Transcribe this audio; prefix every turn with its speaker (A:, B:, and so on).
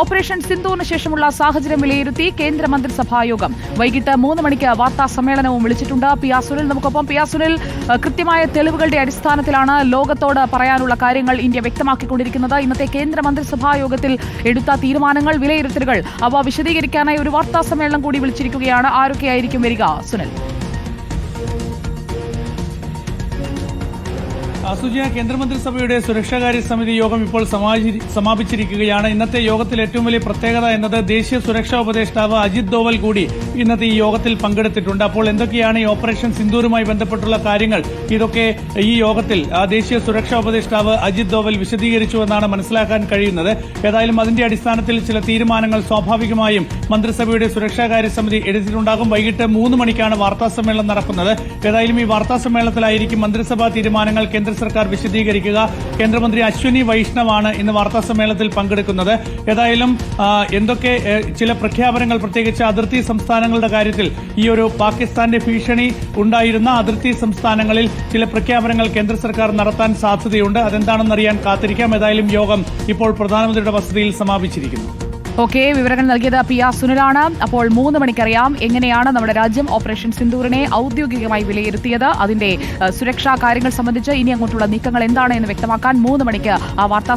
A: Operation സിന്ധുവിന് ശേഷമുള്ള സാഹചര്യം വിലയിരുത്തി കേന്ദ്ര മന്ത്രിസഭാ യോഗം വൈകിട്ട് മൂന്ന് മണിക്ക് വാർത്താ സമ്മേളനവും വിളിച്ചിട്ടുണ്ട്. പി ആർ സുനിൽ നമുക്കൊപ്പം. പി ആർ സുനിൽ കൃത്യമായ തെളിവുകളുടെ അടിസ്ഥാനത്തിലാണ് ലോകത്തോട് പറയാനുള്ള കാര്യങ്ങൾ ഇന്ത്യ വ്യക്തമാക്കിക്കൊണ്ടിരിക്കുന്നത്. ഇന്നത്തെ കേന്ദ്ര മന്ത്രിസഭാ യോഗത്തിൽ എടുത്ത തീരുമാനങ്ങൾ വിലയിരുത്തലുകൾ. അവ വിശദീകരിക്കാനായി ഒരു വാർത്താ സമ്മേളനം കൂടി വിളിച്ചിരിക്കുകയാണ്. ആരൊക്കെയായിരിക്കും വരിക? സുനിൽ.
B: സുജിയ കേന്ദ്രമന്ത്രിസഭയുടെ സുരക്ഷാകാര്യ സമിതി യോഗം ഇപ്പോൾ സമാപിച്ചിരിക്കുകയാണ്. ഇന്നത്തെ യോഗത്തിൽ ഏറ്റവും വലിയ പ്രത്യേകത എന്നത് ദേശീയ സുരക്ഷാ ഉപദേഷ്ടാവ് അജിത് ദോവൽ കൂടി ഇന്നത്തെ ഈ യോഗത്തിൽ പങ്കെടുത്തിട്ടുണ്ട്. അപ്പോൾ എന്തൊക്കെയാണ് ഈ ഓപ്പറേഷൻ സിന്ദൂരുമായി ബന്ധപ്പെട്ടുള്ള കാര്യങ്ങൾ? ഇതൊക്കെ ഈ യോഗത്തിൽ ദേശീയ സുരക്ഷാ ഉപദേഷ്ടാവ് അജിത് ദോവൽ വിശദീകരിച്ചു എന്നാണ് മനസ്സിലാക്കാൻ കഴിയുന്നത്. ഏതായാലും അതിന്റെ അടിസ്ഥാനത്തിൽ ചില തീരുമാനങ്ങൾ സ്വാഭാവികമായും മന്ത്രിസഭയുടെ സുരക്ഷാകാര്യ സമിതി എടുത്തിട്ടുണ്ടാകും. വൈകിട്ട് മൂന്ന് മണിക്കാണ് വാർത്താ സമ്മേളനം നടക്കുന്നത്. ഏതായാലും ഈ വാർത്താ സമ്മേളനത്തിലായിരിക്കും മന്ത്രിസഭാ തീരുമാനങ്ങൾ കേന്ദ്ര സർക്കാർ വിശദീകരിക്കുക. കേന്ദ്രമന്ത്രി അശ്വിനി വൈഷ്ണവാണ് ഇന്ന് വാർത്താ സമ്മേളനത്തിൽ പങ്കെടുക്കുന്നത്. ഏതായാലും എന്തൊക്കെ ചില പ്രഖ്യാപനങ്ങൾ പ്രത്യേകിച്ച് അതിർത്തി സംസ്ഥാനങ്ങളുടെ കാര്യത്തിൽ ഈ ഒരു പാകിസ്ഥാന്റെ ഭീഷണി ഉണ്ടായിരുന്ന അതിർത്തി സംസ്ഥാനങ്ങളിൽ ചില പ്രഖ്യാപനങ്ങൾ കേന്ദ്ര സർക്കാർ നടത്താൻ സാധ്യതയുണ്ട്. അതെന്താണെന്നറിയാൻ കാത്തിരിക്കാം. ഏതായാലും യോഗം ഇപ്പോൾ പ്രധാനമന്ത്രിയുടെ വസതിയിൽ സമാപിച്ചിരിക്കുന്നു.
A: ഓക്കെ വിവരങ്ങൾ നൽകിയത് പി ആർ സുനിലാണ്. അപ്പോൾ മൂന്ന് മണിക്കറിയാം എങ്ങനെയാണ് നമ്മുടെ രാജ്യം ഓപ്പറേഷൻ സിന്ദൂറിനെ ഔദ്യോഗികമായി വിലയിരുത്തിയത്? അതിന്റെ സുരക്ഷാ കാര്യങ്ങൾ സംബന്ധിച്ച് ഇനി അങ്ങോട്ടുള്ള നീക്കങ്ങൾ എന്താണ് എന്ന് വ്യക്തമാക്കാൻ മൂന്ന് മണിക്ക് ആ വാർത്താ